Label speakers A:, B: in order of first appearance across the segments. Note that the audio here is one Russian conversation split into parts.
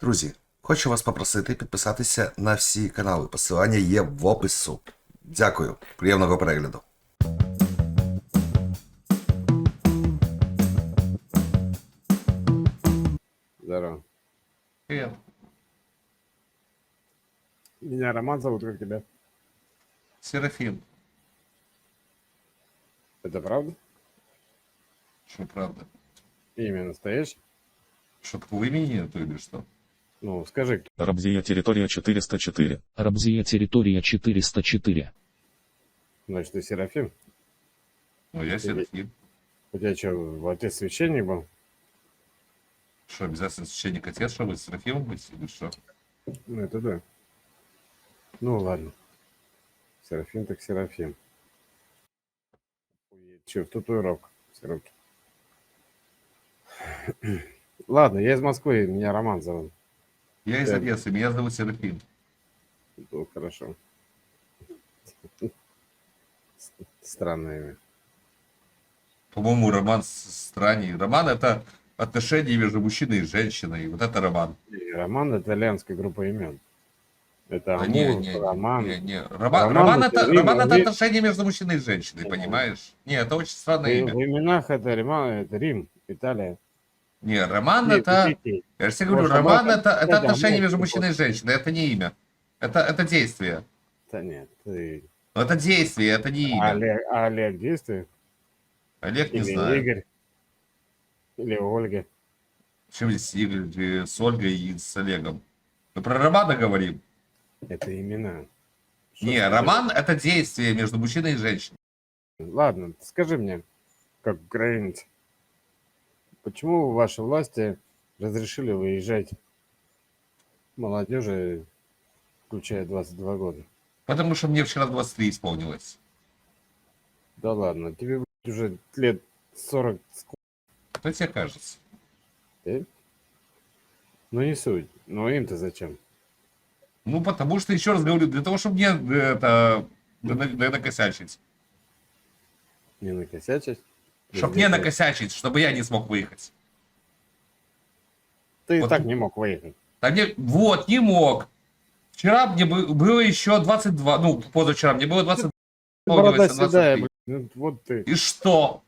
A: Друзі, хочу вас попросити підписатися на всі канали. Посилання є в опису. Дякую, приємного перегляду.
B: Здорово.
C: Привет.
B: Меня Роман зовут, как тебя?
C: Серафим.
B: Это правда?
C: Что правда?
B: Имя настоящее?
C: Что такого имени нету или что?
B: Ну, скажи?
D: Рабзия территория 404.
E: Рабзия территория 404.
B: Значит, ты Серафим?
C: Ну, я Серафим.
B: У тебя что, отец священник был?
C: Что, обязательно священник отец, чтобы Серафимом быть или что?
B: Ну, это да. Ну, ладно. Серафим так Серафим. Че, в татуировку с руки. Ладно, я из Москвы, меня Роман зовут.
C: Я из. Одессы, меня зовут Серафим.
B: Ну, хорошо. Странное имя.
C: По-моему, роман с- страннее. Роман это отношения между мужчиной и женщиной. Вот это роман.
B: И Роман – итальянская группа имен. Это
C: Да
B: Амур,
C: не, не,
B: Роман.
C: не, не. Роман,
B: Роман
C: роман
B: это
C: это,
B: имя,
C: роман это отношения между мужчиной и женщиной, понимаешь? Не, это очень странное
B: В,
C: имя.
B: в именах это, Рима, это Рим, Италия.
C: Не, роман
B: Нет,
C: это... Я же тебе говорю,
B: Может,
C: роман это, это
B: да,
C: отношения
B: может,
C: между мужчиной и женщиной, это не имя. Это, это действие.
B: Да нет, ты...
C: Это действие, это не имя.
B: Олег, а Олег действует?
C: Олег не
B: Или
C: знаю.
B: Игорь? Или Ольга?
C: Чем здесь Игорь э, с Ольгой и с Олегом? Мы про романа говорим.
B: Это имена. Что
C: Не,
B: ты-
C: роман это действие между мужчиной и женщиной.
B: Ладно, скажи мне, как украинец, почему ваши власти разрешили выезжать молодежи, включая 22 года?
C: Потому что мне вчера 23 исполнилось.
B: Да ладно, тебе уже лет 40 ск-
C: Что тебе кажется?
B: э? Ну не суть. Но им-то зачем?
C: Ну, потому что, еще раз говорю, для того, чтобы мне э, это на- на- накосячить.
B: Не накосячить?
C: Чтобы не накосячить, чтобы я не смог выехать.
B: Ты
C: Вот.
B: так не мог выехать.
C: Да мне, вот, не мог. Вчера мне бы- было еще 22, ну, позавчера мне было 20.
B: Борода седая,
C: 23.
B: блядь. Ну, вот ты.
C: И что?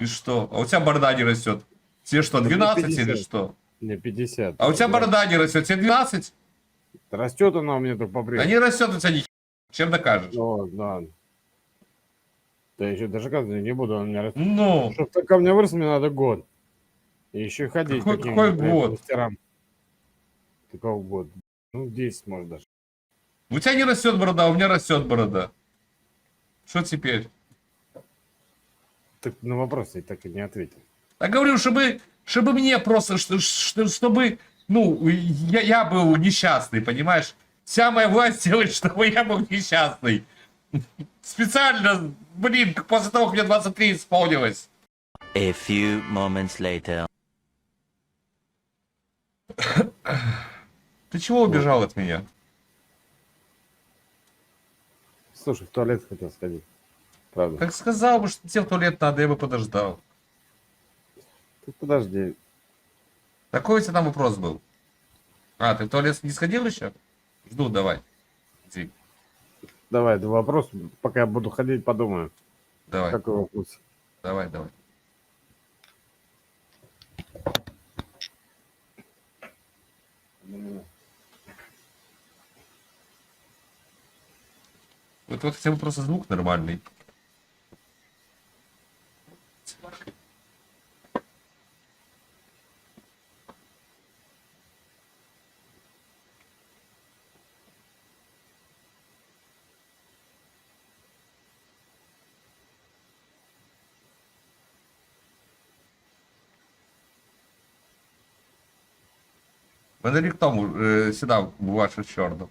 C: И что? А у тебя борода не растет. Тебе что,
B: Ну,
C: 12 или
B: 50.
C: что?
B: Мне 50.
C: А у тебя
B: блядь.
C: борода не растет, тебе 12?
B: Растет она у меня только по
C: Да не растет у тебя ни. Чем докажешь?
B: О, да. Да еще даже доказывать не буду, он меня растет.
C: Ну,
B: Чтобы так ко мне вырос, мне надо год. И еще ходить
C: Какой- какой год?
B: мастерам. Какого год? Ну, 10, может, даже.
C: у тебя не растет борода, а у меня растет борода. Что теперь?
B: Так на вопрос я так и не ответил.
C: Я говорю, чтобы, чтобы мне просто, что- что- чтобы, ну, я, я был несчастный, понимаешь? Вся моя власть делает, чтобы я был несчастный. Специально, блин, после того, как мне 23 исполнилось.
F: A few moments later.
C: Ты чего убежал от меня?
B: Слушай, в туалет хотел сходить. Правда.
C: Как сказал бы, что тебе в туалет надо, я бы подождал.
B: Ты подожди.
C: Такой у тебя там вопрос был. А, ты в туалет не сходил еще? Жду, давай. Иди,
B: Давай, два вопроса. Пока я буду ходить, подумаю.
C: давай,
B: Какой вопрос?
C: давай, давай. Вот, вот хотя бы просто звук нормальный. Мене рік тому е, сідав у вашу чорну.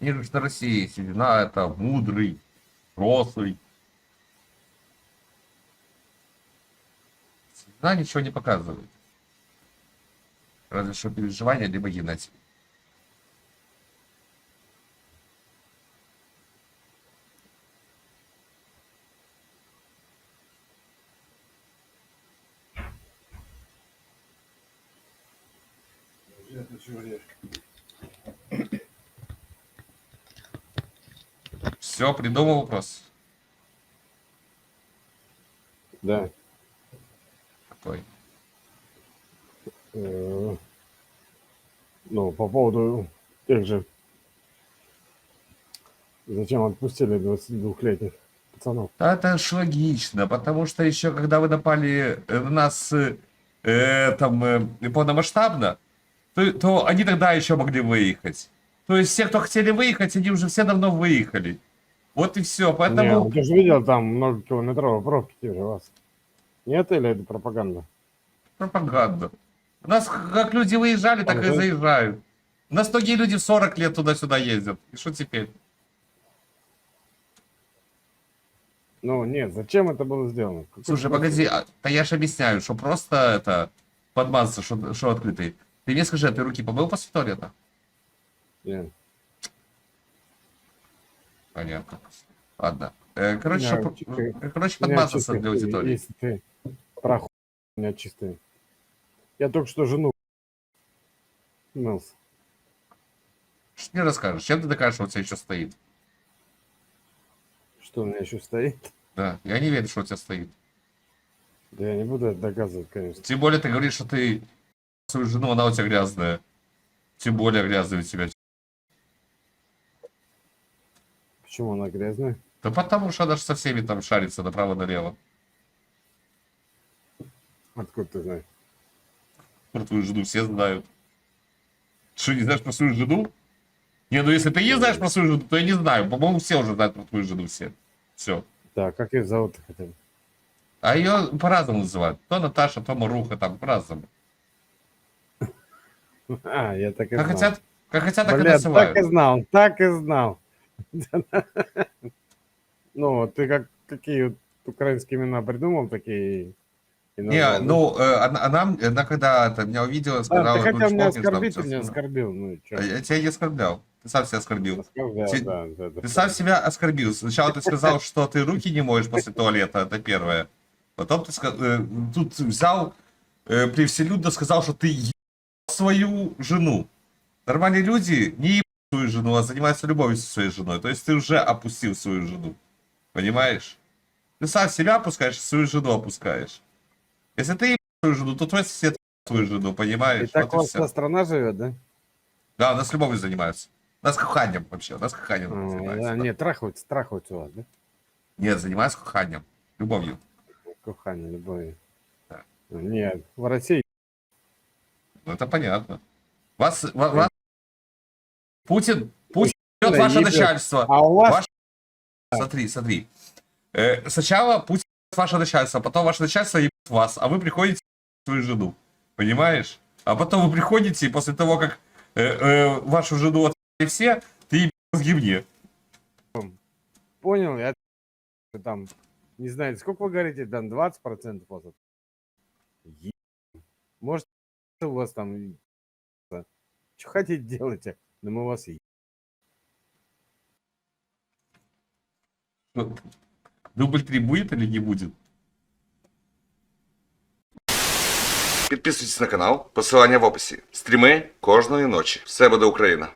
C: Же на России седина это мудрый, рослый. Седина ничего не показывает. Разве что переживания либо генетика. Все, придумал вопрос.
B: Да.
C: Какой?
B: Э, Ну, по поводу тех же... Зачем отпустили 22-летних пацанов?
C: Да это ж логично, потому что еще когда вы напали э, на нас э, э, там э, полномасштабно, то, то они тогда еще могли выехать. То есть все, кто хотели выехать, они уже все давно выехали. Вот и все.
B: Не,
C: Поэтому
B: ну ты же видел там многокилометровые пробки те же у вас. Нет или это пропаганда?
C: пропаганда. У нас как люди выезжали, так и
B: Ага.
C: заезжают. У нас многие люди в 40 лет туда-сюда ездят. И что теперь?
B: Ну, нет, зачем это было сделано?
C: Слушай, погоди, а, да я же объясняю, что просто это подмазаться, что, что открытый. Ты мне скажи, а ты руки помыл после туалета?
B: Нет.
C: Понятно. Ладно. Э, короче,
B: Не,
C: чтоб-
B: чистые.
C: э, короче, подмазаться для аудитории.
B: Если ты прохуй, у меня чистые. Я только что жену мылся.
C: Что ты мне расскажешь? Чем ты докажешь, что у тебя еще стоит?
B: Что у меня еще стоит?
C: Да, я не верю, что у тебя стоит.
B: Да я не буду это доказывать, конечно.
C: Тем более ты говоришь, что ты свою жену, она у тебя грязная. Тем более грязная у тебя.
B: Почему она грязная?
C: Да потому что она же со всеми там шарится направо-налево.
B: Откуда ты знаешь?
C: Про твою жену все знают. Что, не знаешь про свою жену? Не, ну если ты не знаешь про свою жену, то я не знаю. По-моему, все уже знают про твою жену все. Все.
B: Да, как ее зовут хотя бы?
C: А ее по-разному называют. То Наташа, то Маруха, там по-разному.
B: А, я так и
C: Как
B: знал.
C: хотят, как хотят, так и
B: Бля,
C: называют.
B: так и знал, так и знал. Ну, ты как какие украинские имена придумал, такие и
C: Не, ну, э, она, она, она когда это, меня увидела,
B: Да,
C: сказала...
B: ты хотел меня оскорбить, ты меня оскорбил. Ну, и?
C: А Я тебя не оскорблял. Ты сам себя оскорбил. Ти-
B: да, да, да.
C: Ты сам себя оскорбил. Сначала ты сказал, что ты руки не моешь после туалета, это первое. Потом ты э, тут взял, э, превселюдно сказал, что ты свою жену. Нормальные люди не ебут свою жену, а занимаются любовью со своей женой. То есть ты уже опустил свою жену. Понимаешь? Ты сам себя опускаешь, свою жену опускаешь. Если ты ебал свою жену, то твой сосед свою жену,
B: И
C: понимаешь?
B: так
C: Вот
B: у
C: и
B: вся страна живет, да?
C: Да, у нас любовью занимаются. У нас коханием вообще, у нас коханием
B: А,
C: занимаются.
B: да,
C: да.
B: Нет, трахаются, трахаются у вас, да?
C: Нет, занимаются коханием, любовью.
B: Кохание, любовь.
C: Да.
B: Нет, в России
C: это понятно. Вас, ва- вас- Путин, Путин берет ваше начальство.
B: А у вас
C: Ваш- Смотри, смотри. Э, сначала Путин ваше начальство, потом ваше начальство ебет вас, а вы приходите свою жену. Понимаешь? А потом вы приходите, и после того, как э, э, вашу жену отъебали все, ты ебешь мозги мне.
B: понял, я там, не знаю, сколько вы говорите, там 20% у вас? Е- Может, у вас там, что хотите делайте, но мы вас е-
C: Дубль 3 будет или не будет?
A: Підписуйтесь на канал, посилання в описі. Стріми кожної ночі. Все буде Україна.